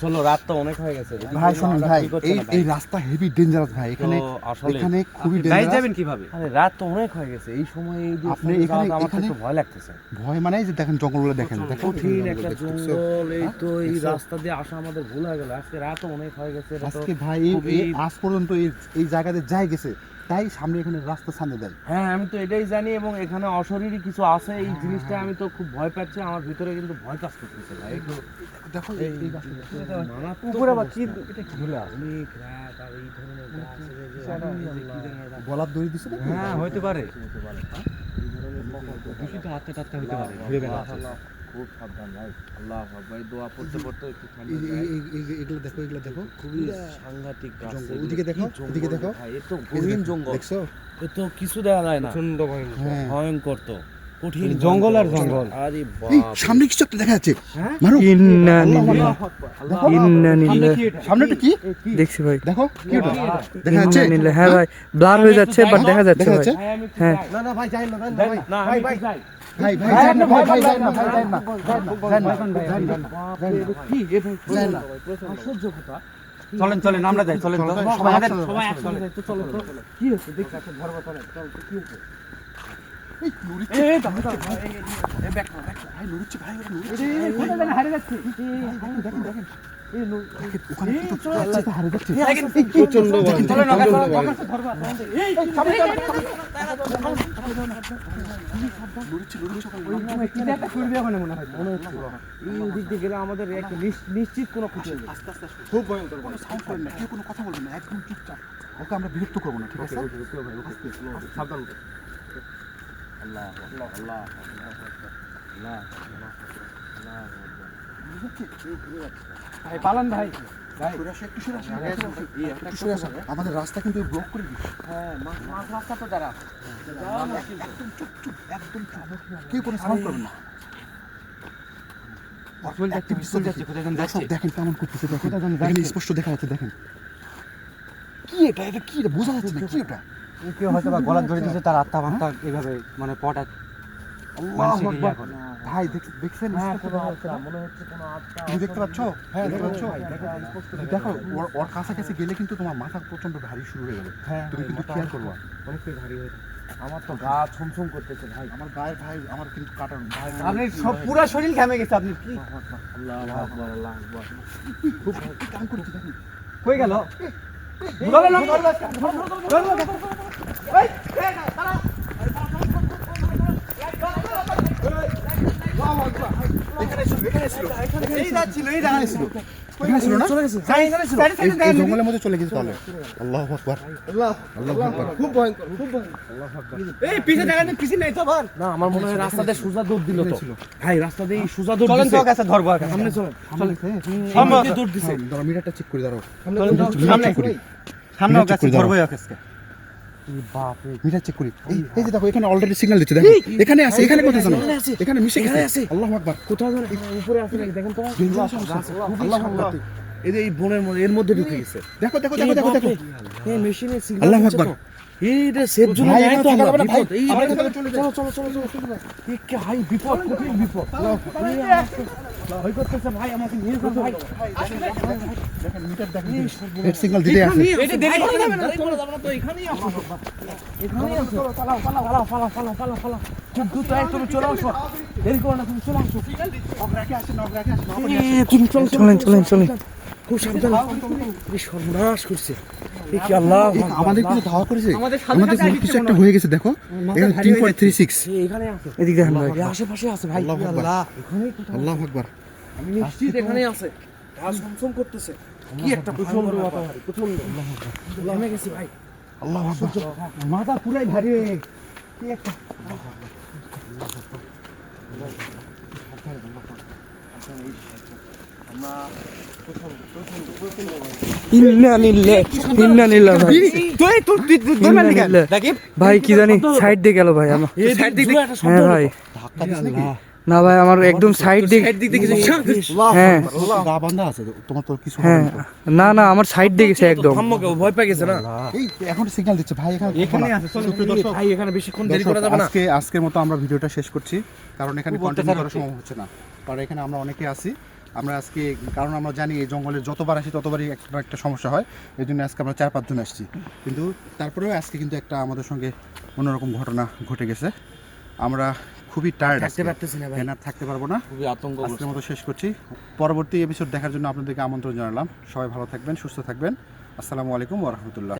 চলো রাত তো অনেক হয়ে গেছে। ভাই কোনো ভাই এই এই রাস্তা হেভি ডেঞ্জারাস ভাই। এখানে আসলে এখানে খুবই ডেঞ্জারাস যাবেন কীভাবে? আরে রাত তো অনেক হয়ে গেছে। এই সময় এই যে আপনি এখানে- আমার একটু ভয় লাগতেছে। ভয় মানে যে দেখেন জঙ্গলগুলো দেখেন দেখেন। কঠিন একটা জঙ্গল এই তো এই রাস্তা দিয়ে আসা আমাদের ভুল হয়ে গেল। আজকে রাতও অনেক হয়ে গেছে আজকে ভাই এই- এই আজ পর্যন্ত এই এই জায়গাতে যাই গেছে। তাই সামনে এখানে রাস্তা সামনে দেয়। হ্যাঁ আমি তো এটাই জানি এবং এখানে অশরীরই কিছু আছে। এই জিনিসটা আমি তো খুব ভয় পাচ্ছি আমার ভিতরে কিন্তু ভয় কাজ করতেছে ভাই। একটু দেখো এই উপরে আবার কি। এটা কি আছে? অনেক রাত আর এই ধরনের এটা- গলার দড়ি দিছে? হ্যাঁ হইতে পারে। হতে পারে। প্রকল্প- দূষিত আত্মা টাত্মা হইতে পারে ঘুরে আল্লাহ, খুব সাবধান ভাই। আল্লাহ ভাই দোয়া পড়তে পড়তে একটু ঠান্ডা এগুলো দেখো এগুলো দেখো খুবই সাংঘাতিক গাছ ওদিকে দেখো, ওদিকে দেখো। ভাই, এ তো গহীন জঙ্গল। দেখছ? এ তো কিছু দেখা যায় না। প্রচণ্ড ভয়ঙ্কর। হ্যাঁ। তো। কঠিন জঙ্গল আর জঙ্গল। আরে বাপ সামনে কিছু একটা দেখা যাচ্ছে। হ্যাঁ? মারো। ইন্না ইন্না কি দেখছি ভাই। দেখো কি ওটা দেখা যাচ্ছে? হ্যাঁ ভাই ব্লার হয়ে যাচ্ছে বাট দেখা যাচ্ছে ভাই। ভাই, হ্যাঁ। না না ভাই যাই না আমি একটু যাই। ভাই ভাই যাই না ভাই ভাই যাই না ভাই যাই না যাই না যাই না কি? এ ভাই, যাই না। আশ্চর্য কথা। চলেন চলেন আমরা যাই চলেন তো। সবাই। সবাই একসাথে যাই, তো চলো। কি হয়েছে? দেখি, একটা ধরবা চলো, চলো, তো কি এই, দেখেন দেখেন মানে মনে হয় আমাদের নিশ্চিত কোনো ক্ষতি খুব ভয়ঙ্কর কেউ কোনো কথা বলবেন না একদম চুপচাপ ওকে আমরা বিরক্ত করব না ঠিক আছে সাবধান আল্লাহ আল্লাহ আল্লাহ ভাই পালান ভাই। আমাদের রাস্তা কিন্তু ব্লক করে দিচ্ছে। হ্যাঁ কেউ কোনো সাউন্ড করবেন না। দেখেন কেমন করতেছে দেখেন। স্পষ্ট দেখা যাচ্ছে দেখেন। কি এটা? এটা কি? বোঝা যাচ্ছে না কি ওটা কেউ হয়তো বা গলা ধরে দিয়েছে তার আত্মা এভাবে মানে পটা। ভাই দেখ- দেখছেন হ্যাঁ? মনে তুমি দেখতে পাচ্ছ হ্যাঁ দেখতে পাচ্ছ দেখো ওর ওর কাছাকাছি গেলে কিন্তু তোমার মাথা প্রচণ্ড ভারী শুরু হয়ে যাবে হ্যাঁ তুমি কিন্তু খেয়াল করবা অনেকটাই ভারী হয়েছে আমার তো গা ছমছম করতেছে ভাই আমার গায়ের ভাই আমার কিন্তু কাটার ভাই আপনি সব পুরো শরীর ঘামে গেছে আপনি কি আল্লাহ আকবার আল্লাহ আকবার খুব কাম করছে দেখেন হয়ে গেল এখানে ছিল না এই এই জঙ্গলের মধ্যে চলে গেছে তাহলে আল্লাহ আকবার খুব ভয়ঙ্কর খুব ভয়ঙ্কর এই পিছে দেখা যায় পিছে নাই তো ভার না আমার মনে হয় রাস্তা দিয়ে দৌড় দিল তো ভাই রাস্তা দিয়ে সোজা দৌড় চলেন তো কাছে ধরবো সামনে চলেন চলে সামনে দৌড় দিছে মিটারটা চেক করে দাঁড়াও চলেন সামনে চেক করি সামনে দাও। ধরবো মিটার চেক করি। এই যে দেখো এখানে অলরেডি সিগন্যাল দিচ্ছে। দেখো এখানে আছে এখানে কোথায় জানো? এখানে আছে। এখানে মিশে গেছে। আছে। আল্লাহ আকবার। কোথাও যেন উপরে আছে নাকি? দেখেন তো। আল্লাহ আকবার এই যে এই বনের মধ্যে এর মধ্যে ঢুকে গেছে। দেখো দেখো দেখো দেখো দেখো। এই মেশিনে সিগন্যাল আল্লাহু আকবার। তো। এইটা সেফ জোন ভাই, নাই তো এখানে আমরা থাকা যাবে না, ভাই। বিপদ। এই আমরা এখানে এখানে চলে চলো চলো চলো চলো চলো। হাই বিপদ কঠিন বিপদ। এই করতেছে ভাই আমাকে নিয়ে যাও ভাই। দেখেন মিটার দেখেন রেড সিগন্যাল দিতে আছে। এটা দেরি করা যাবে না দেরি করা যাবে না তো এখানেই আসো এখানেই আসো পালাও পালাও পালাও পালাও পালাও পালাও পালাও। খুব দ্রুত আয়, তুমি চলে আসো। দেরি করো না তুমি চলে আসো। নগরাকে আসে নগরাকে আসে তুমি চলো। চলেন চলেন চলেন। খুব সাবধান। এই সর্বনাশ করছে। আল্লাহ আমাদের ধাওয়া করেছে। আমাদের কিছু একটা হয়ে। গেছে দেখো। এখানে তিন পয়েন্ট থ্রি সিক্স এখানে আছে। দেখেন আশেপাশে আছে ভাই। আল্লাহ আল্লাহ। আকবার। আমি নিশ্চিত এখানেই আছে। করতেছে। কি একটা প্রচণ্ড প্রচণ্ড। নেমে গেছি ভাই। আল্লাহ মাথা পুরাই ভারী হয়ে কি একটা ভাই। কি জানি সাইড দিয়ে গেল ভাই আমার। হ্যাঁ ভাই। না ভাই আমার একদম সাইড দিক সাইড দিক দিয়ে কিছু হ্যাঁ। কিছু হ্যাঁ। না। না আমার সাইড দিয়ে গেছে একদম। ভয় পেয়ে গেছে না? এখন সিগন্যাল দিচ্ছে ভাই এখানে এখানে থাকো না। আছে চল সুপ্রিয় দর্শক, ভাই এখানে বেশিক্ষণ দেরি করা যাবে না। আজকে আজকের মতো আমরা ভিডিওটা শেষ করছি কারণ এখানে কন্টিনিউ করা সম্ভব হচ্ছে না। কারণ এখানে আমরা অনেকে আছি আমরা আজকে কারণ আমরা জানি এই জঙ্গলে যতবার আসি ততবারই একটা না একটা সমস্যা হয়। এই জন্য আজকে আমরা চার পাঁচজন আসছি। কিন্তু তারপরেও আজকে কিন্তু একটা আমাদের সঙ্গে অন্যরকম ঘটনা ঘটে গেছে। আমরা খুবই টায়ার্ড থাকতে পারতেছি না ভাই। না থাকতে পারব না। খুবই আতঙ্ক আজকের মতো শেষ করছি। পরবর্তী এপিসোড দেখার জন্য আপনাদেরকে আমন্ত্রণ জানালাম। সবাই ভালো থাকবেন সুস্থ থাকবেন। আসসালামু আলাইকুম ওরহমতুল্লাহ